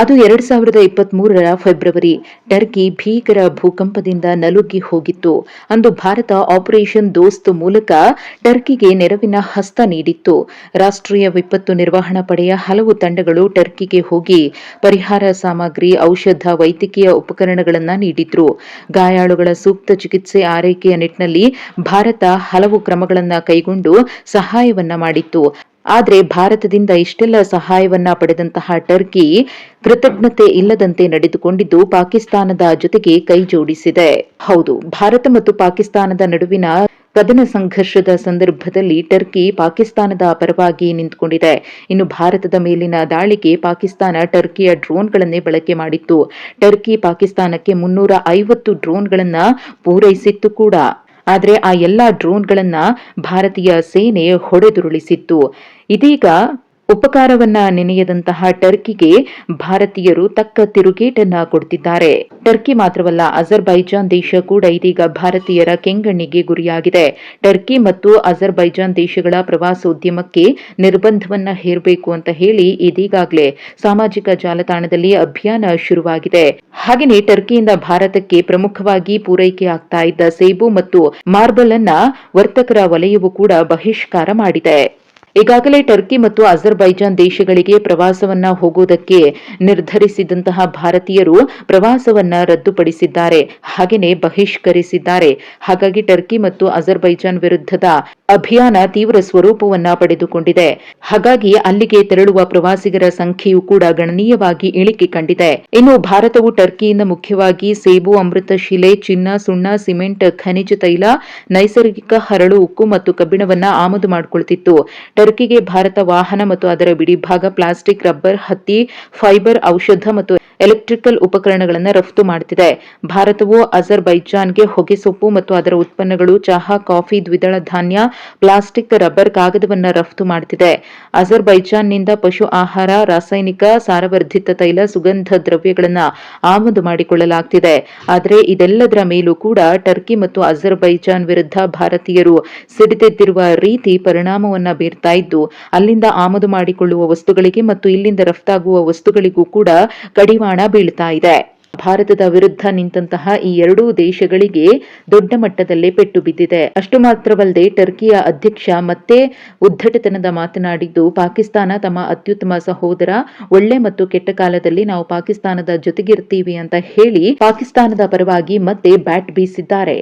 ಅದು ಎರಡು ಸಾವಿರದ ಇಪ್ಪತ್ತ್ ಮೂರರ ಫೆಬ್ರವರಿ. ಟರ್ಕಿ ಭೀಕರ ಭೂಕಂಪದಿಂದ ನಲುಗಿ ಹೋಗಿತ್ತು. ಅಂದು ಭಾರತ ಆಪರೇಷನ್ ದೋಸ್ತ್ ಮೂಲಕ ಟರ್ಕಿಗೆ ನೆರವಿನ ಹಸ್ತ ನೀಡಿತ್ತು. ರಾಷ್ಟ್ರೀಯ ವಿಪತ್ತು ನಿರ್ವಹಣಾ ಪಡೆಯ ಹಲವು ತಂಡಗಳು ಟರ್ಕಿಗೆ ಹೋಗಿ ಪರಿಹಾರ ಸಾಮಗ್ರಿ, ಔಷಧ, ವೈದ್ಯಕೀಯ ಉಪಕರಣಗಳನ್ನು ನೀಡಿದ್ರು. ಗಾಯಾಳುಗಳ ಸೂಕ್ತ ಚಿಕಿತ್ಸೆ ಆರೈಕೆಯ ನಿಟ್ಟಿನಲ್ಲಿ ಭಾರತ ಹಲವು ಕ್ರಮಗಳನ್ನು ಕೈಗೊಂಡು ಸಹಾಯವನ್ನ ಮಾಡಿತ್ತು. ಆದರೆ ಭಾರತದಿಂದ ಇಷ್ಟೆಲ್ಲ ಸಹಾಯವನ್ನ ಪಡೆದಂತಹ ಟರ್ಕಿ ಕೃತಜ್ಞತೆ ಇಲ್ಲದಂತೆ ನಡೆದುಕೊಂಡಿದ್ದು ಪಾಕಿಸ್ತಾನದ ಜೊತೆಗೆ ಕೈಜೋಡಿಸಿದೆ ಹೌದು, ಭಾರತ ಮತ್ತು ಪಾಕಿಸ್ತಾನದ ನಡುವಿನ ಕದನ ಸಂಘರ್ಷದ ಸಂದರ್ಭದಲ್ಲಿ ಟರ್ಕಿ ಪಾಕಿಸ್ತಾನದ ಪರವಾಗಿ ನಿಂತುಕೊಂಡಿದೆ. ಇನ್ನು ಭಾರತದ ಮೇಲಿನ ದಾಳಿಗೆ ಪಾಕಿಸ್ತಾನ ಟರ್ಕಿಯ ಡ್ರೋನ್ಗಳನ್ನೇ ಬಳಕೆ ಮಾಡಿತ್ತು. ಟರ್ಕಿ ಪಾಕಿಸ್ತಾನಕ್ಕೆ ಮುನ್ನೂರ ಐವತ್ತು ಡ್ರೋನ್ಗಳನ್ನ ಪೂರೈಸಿತ್ತು ಕೂಡ. ಆದರೆ ಆ ಎಲ್ಲಾ ಡ್ರೋನ್ಗಳನ್ನ ಭಾರತೀಯ ಸೇನೆ ಹೊಡೆದುರುಳಿಸಿತ್ತು. ಇದೀಗ ಉಪಕಾರವನ್ನ ನೆನೆಯದಂತಹ ಟರ್ಕಿಗೆ ಭಾರತೀಯರು ತಕ್ಕ ತಿರುಗೇಟನ್ನ ಕೊಡ್ತಿದ್ದಾರೆ. ಟರ್ಕಿ ಮಾತ್ರವಲ್ಲ, ಅಜರ್ಬೈಜಾನ್ ದೇಶ ಕೂಡ ಇದೀಗ ಭಾರತೀಯರ ಕೆಂಗಣ್ಣಿಗೆ ಗುರಿಯಾಗಿದೆ. ಟರ್ಕಿ ಮತ್ತು ಅಜರ್ಬೈಜಾನ್ ದೇಶಗಳ ಪ್ರವಾಸೋದ್ಯಮಕ್ಕೆ ನಿರ್ಬಂಧವನ್ನ ಹೇರಬೇಕು ಅಂತ ಹೇಳಿ ಇದೀಗಾಗಲೇ ಸಾಮಾಜಿಕ ಜಾಲತಾಣದಲ್ಲಿ ಅಭಿಯಾನ ಶುರುವಾಗಿದೆ. ಹಾಗೆಯೇ ಟರ್ಕಿಯಿಂದ ಭಾರತಕ್ಕೆ ಪ್ರಮುಖವಾಗಿ ಪೂರೈಕೆ ಆಗ್ತಾ ಇದ್ದ ಸೇಬು ಮತ್ತು ಮಾರ್ಬಲ್ ಅನ್ನ ವರ್ತಕರ ವಲಯವು ಕೂಡ ಬಹಿಷ್ಕಾರ ಮಾಡಿದೆ. ಈಗಾಗಲೇ ಟರ್ಕಿ ಮತ್ತು ಅಜರ್ಬೈಜಾನ್ ದೇಶಗಳಿಗೆ ಪ್ರವಾಸವನ್ನ ಹೋಗುವುದಕ್ಕೆ ನಿರ್ಧರಿಸಿದಂತಹ ಭಾರತೀಯರು ಪ್ರವಾಸವನ್ನ ರದ್ದುಪಡಿಸಿದ್ದಾರೆ. ಹಾಗೆಯೇ ಬಹಿಷ್ಕರಿಸಿದ್ದಾರೆ. ಹಾಗಾಗಿ ಟರ್ಕಿ ಮತ್ತು ಅಜರ್ಬೈಜಾನ್ ವಿರುದ್ಧದ ಅಭಿಯಾನ ತೀವ್ರ ಸ್ವರೂಪವನ್ನ ಪಡೆದುಕೊಂಡಿದೆ. ಹಾಗಾಗಿ ಅಲ್ಲಿಗೆ ತೆರಳುವ ಪ್ರವಾಸಿಗರ ಸಂಖ್ಯೆಯೂ ಕೂಡ ಗಣನೀಯವಾಗಿ ಇಳಿಕೆ ಕಂಡಿದೆ. ಇನ್ನು ಭಾರತವು ಟರ್ಕಿಯಿಂದ ಮುಖ್ಯವಾಗಿ ಸೇಬು, ಅಮೃತ, ಶಿಲೆ, ಚಿನ್ನ, ಸುಣ್ಣ, ಸಿಮೆಂಟ್, ಖನಿಜ ತೈಲ, ನೈಸರ್ಗಿಕ ಹರಳು, ಉಕ್ಕು ಮತ್ತು ಕಬ್ಬಿಣವನ್ನ ಆಮದು ಮಾಡಿಕೊಳ್ತಿತ್ತು. ಟರ್ಕಿಗೆ ಭಾರತ ವಾಹನ ಮತ್ತು ಅದರ ಬಿಡಿಭಾಗ, ಪ್ಲಾಸ್ಟಿಕ್, ರಬ್ಬರ್, ಹತ್ತಿ, ಫೈಬರ್, ಔಷಧ ಮತ್ತು ಎಲೆಕ್ಟ್ರಿಕಲ್ ಉಪಕರಣಗಳನ್ನು ರಫ್ತು ಮಾಡುತ್ತಿದೆ ಭಾರತವು ಅಜರ್ಬೈಜಾನ್ಗೆ ಹೊಗೆಸೊಪ್ಪು ಮತ್ತು ಅದರ ಉತ್ಪನ್ನಗಳು ಚಹಾ, ಕಾಫಿ, ದ್ವಿದಳ ಧಾನ್ಯ, ಪ್ಲಾಸ್ಟಿಕ್, ರಬ್ಬರ್ ಕಾಗದವನ್ನು ರಫ್ತು ಮಾಡುತ್ತಿದೆ ಅಜರ್ಬೈಜಾನ್ನಿಂದ ಪಶು ಆಹಾರ, ರಾಸಾಯನಿಕ, ಸಾರವರ್ಧಿತ ತೈಲ, ಸುಗಂಧ ದ್ರವ್ಯಗಳನ್ನು ಆಮದು ಮಾಡಿಕೊಳ್ಳಲಾಗುತ್ತಿದೆ ಆದರೆ ಇದೆಲ್ಲದರ ಮೇಲೂ ಕೂಡ ಟರ್ಕಿ ಮತ್ತು ಅಜರ್ಬೈಜಾನ್ ವಿರುದ್ಧ ಭಾರತೀಯರು ಸಿಡಿದೆದ್ದಿರುವ ರೀತಿ ಪರಿಣಾಮವನ್ನು ಬೀರ್ತಾ ಇದ್ದು, ಅಲ್ಲಿಂದ ಆಮದು ಮಾಡಿಕೊಳ್ಳುವ ವಸ್ತುಗಳಿಗೆ ಮತ್ತು ಇಲ್ಲಿಂದ ರಫ್ತಾಗುವ ವಸ್ತುಗಳಿಗೂ ಕೂಡ ಕಡಿವಾಣ ಬೀಳ್ತಾ ಇದೆ. ಭಾರತದ ವಿರುದ್ಧ ನಿಂತಹ ಈ ಎರಡೂ ದೇಶಗಳಿಗೆ ದೊಡ್ಡ ಮಟ್ಟದಲ್ಲೇ ಪೆಟ್ಟು ಬಿದ್ದಿದೆ. ಅಷ್ಟು ಮಾತ್ರವಲ್ಲದೆ ಟರ್ಕಿಯ ಅಧ್ಯಕ್ಷ ಮತ್ತೆ ಉದ್ದಟತನದ ಮಾತನಾಡಿದ್ದು, ಪಾಕಿಸ್ತಾನ ತಮ್ಮ ಅತ್ಯುತ್ತಮ ಸಹೋದರ, ಒಳ್ಳೆ ಮತ್ತು ಕೆಟ್ಟ ಕಾಲದಲ್ಲಿ ನಾವು ಪಾಕಿಸ್ತಾನದ ಜೊತೆಗಿರ್ತೀವಿ ಅಂತ ಹೇಳಿ ಪಾಕಿಸ್ತಾನದ ಪರವಾಗಿ ಮತ್ತೆ ಬ್ಯಾಟ್ ಬೀಸಿದ್ದಾರೆ.